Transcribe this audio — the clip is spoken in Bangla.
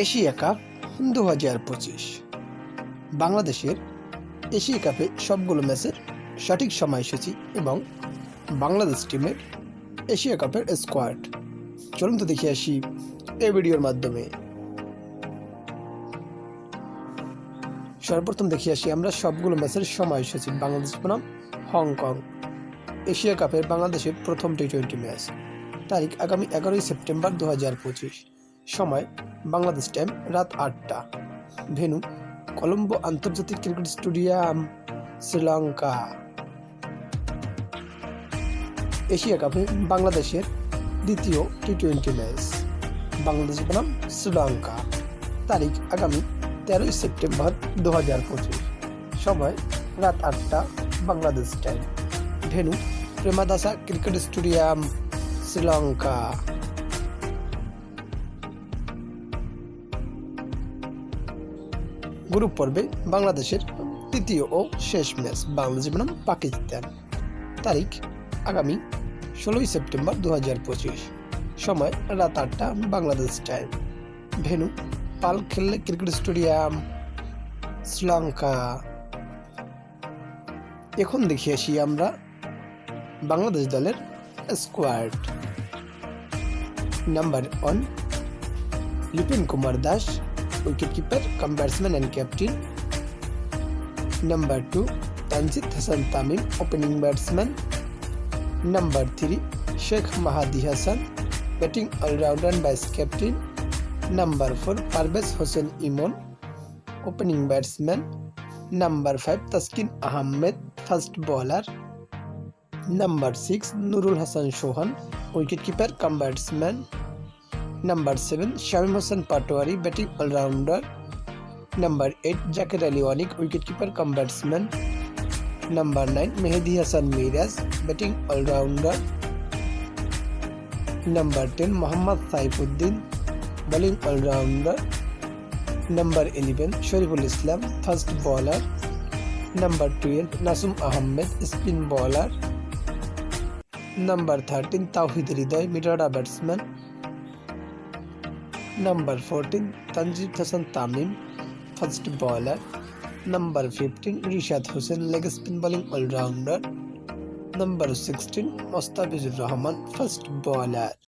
এশিয়া কাপ দু হাজার পঁচিশ। বাংলাদেশের এশিয়া কাপে সবগুলো ম্যাচের সঠিক সময়সূচি এবং বাংলাদেশ টিমের এশিয়া কাপের স্কোয়াড চলুন তো দেখে আসি এই ভিডিওর মাধ্যমে। সর্বপ্রথম দেখে আসি আমরা সবগুলো ম্যাচের সময়সূচি। বাংলাদেশ বনাম হংকং। এশিয়া কাপের বাংলাদেশের প্রথম টি টোয়েন্টি ম্যাচ। তারিখ আগামী এগারোই সেপ্টেম্বর দু হাজার পঁচিশ। সময়, বাংলাদেশ টাইম রাত আটটা। ভেনু, কলম্বো আন্তর্জাতিক ক্রিকেট স্টেডিয়াম, শ্রীলঙ্কা। এশিয়া কাপে বাংলাদেশের দ্বিতীয় টি টোয়েন্টি ম্যাচ বাংলাদেশ বনাম শ্রীলঙ্কা। তারিখ আগামী তেরোই সেপ্টেম্বর দু হাজার পঁচিশ। সময়, রাত আটটা, Bangladesh time venue, Premadasa cricket stadium, Sri Lanka. Group পর্বে বাংলাদেশের তৃতীয় ও শেষ ম্যাচ বাংলাদেশ বনাম পাকিস্তান তারিখ আগামী ষোলোই সেপ্টেম্বর দু হাজার পঁচিশ। সময় রাত আটটা বাংলাদেশ টাইম ভেনু, পাল খেললে ক্রিকেট স্টেডিয়াম, শ্রীলঙ্কা। এখন দেখে আসি আমরা বাংলাদেশ দলের squad number one Litton Kumar Das wicket keeper cum batsman and captain number two Tanzid Hasan Tamim opening batsman number three Sheikh Mahedi Hasan batting allrounder vice captain number four Parvez Hossain Emon opening batsman number five Taskin Ahmed fast bowler number six Nurul Hasan Sohan wicket keeper cum batsman number seven Shamim Hossain Patwari batting allrounder number eight Jaker Ali Anik wicket keeper cum batsman number nine Mehedi Hasan Miraz batting allrounder number ten Mohammad Saifuddin bowling allrounder number eleven Shariful Islam fast bowler number twelve Nasum Ahmed spin bowler number thirteen Towhid Hridoy mid batsman number fourteen Tanzid Hasan Tamim fast bowler number fifteen Rishad Hossain leg spin bowling allrounder number sixteen Mustafizur Rahman fast bowler